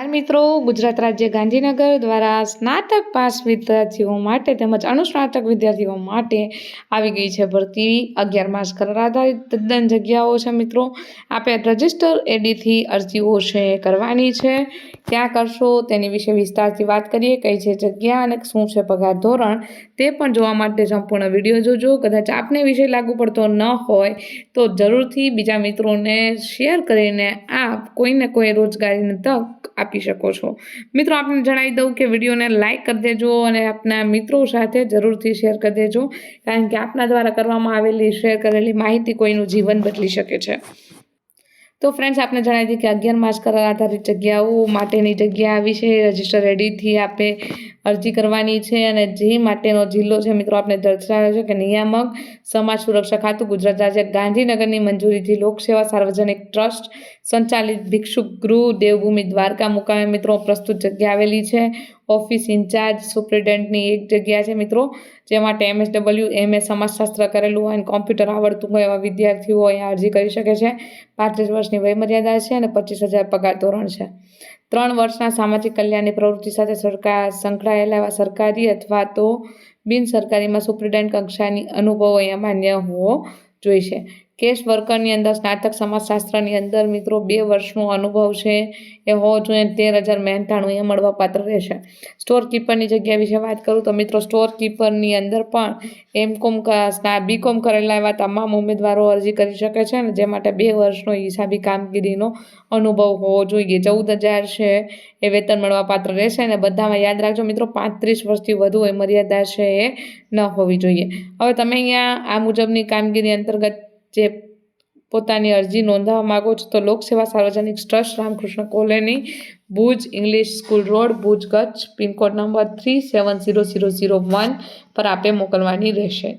નમસ્કાર મિત્રો. ગુજરાત રાજ્ય ગાંધીનગર દ્વારા સ્નાતક પાસ વિદ્યાર્થીઓ માટે તેમજ અનુસ્નાતક વિદ્યાર્થીઓ માટે આવી ગઈ છે ભરતી. અગિયાર માસ કરાર આધારિત તદ્દન જગ્યાઓ છે મિત્રો. આપે રજિસ્ટર એડીથી અરજીઓ છે કરવાની છે. ક્યાં કરશો તેની વિશે વિસ્તારથી વાત કરીએ. કઈ છે જગ્યા અને શું છે પગાર ધોરણ તે પણ જોવા માટે સંપૂર્ણ વીડિયો જોજો. કદાચ આપને વિષય લાગુ પડતો ન હોય તો જરૂરથી બીજા મિત્રોને શેર કરીને આપ કોઈને કોઈ રોજગારીની તક આપી શકો છો. મિત્રો, આપને જણાવી દઉં કે વિડીયોને લાઇક કરી દેજો અને આપના મિત્રો સાથે જરૂરથી શેર કરી દેજો, કારણ કે આપના દ્વારા કરવામાં આવેલી શેર કરેલી માહિતી કોઈનું જીવન બદલી શકે છે. તો ફ્રેન્ડ્સ આપને જણાવી દઈએ કે અગિયાર માસ કરાર આધારિત જગ્યાઓ માટેની જગ્યા વિશે રજિસ્ટર રેડીથી આપે. અરજી કરવાની છે અને જે માટેનો જિલ્લો છે, મિત્રો આપણે દર્શાવ્યો છે કે નિયામક સમાજ સુરક્ષા ખાતું, ગુજરાત રાજ્ય ગાંધીનગરની મંજૂરીથી લોકસેવા સાર્વજનિક ટ્રસ્ટ સંચાલિત ભિક્ષુક ગૃહ દેવભૂમિ દ્વારકા મુકામે, મિત્રો, પ્રસ્તુત જગ્યા આવેલી છે. ઓફિસ ઇન્ચાર્જ સુપ્રિન્ટેન્ડન્ટની એક જગ્યા છે, મિત્રો જે માટે એમએસડબલ્યુ એમએ સમાજશાસ્ત્ર કરેલું હોય અને કોમ્પ્યુટર આવડતું હોય એવા વિદ્યાર્થીઓ અહીંયા અરજી કરી શકે છે. પાંત્રીસ વર્ષની વયમર્યાદા છે અને પચીસ હજાર પગાર ધોરણ છે. ત્રણ વર્ષના સામાજિક કલ્યાણની પ્રવૃત્તિ સાથે સરકાર સંકળાયેલા એવા સરકારી અથવા તો બિન સરકારીમાં સુપ્રિન્ટેન્ડન્ટ કક્ષાની અનુભવો અહીંયા માન્ય હોવો જોઈશે. કેસ વર્કરની અંદર, સ્નાતક સમાજશાસ્ત્રની અંદર મિત્રો બે વર્ષનો અનુભવ છે, એ હોવો જોઈએ તેર હજાર મહેનતાણું એ મળવાપાત્ર રહેશે. સ્ટોર કીપરની જગ્યા વિશે વાત કરું તો મિત્રો સ્ટોર કીપરની અંદર પણ એમ કોમ બીકોમ કરેલા એવા તમામ ઉમેદવારો અરજી કરી શકે છે અને જે માટે બે વર્ષનો હિસાબી કામગીરીનો અનુભવ હોવો જોઈએ. ચૌદ હજાર છે એ વેતન મળવાપાત્ર રહેશે અને બધામાં યાદ રાખજો મિત્રો પાંત્રીસ વર્ષથી વધુ એ મર્યાદા છે એ ન હોવી જોઈએ. હવે તમે અહીંયા આ મુજબની કામગીરી અંતર્ગત જે પોતાની અરજી નોંધાવવા માગો છો તો લોકસેવા સાર્વજનિક trust Ramakrishna colony, Bhuj English school road, Bhuj Kutch, pincode number three seven zero zero zero one પર આપે મોકલવાની રહેશે.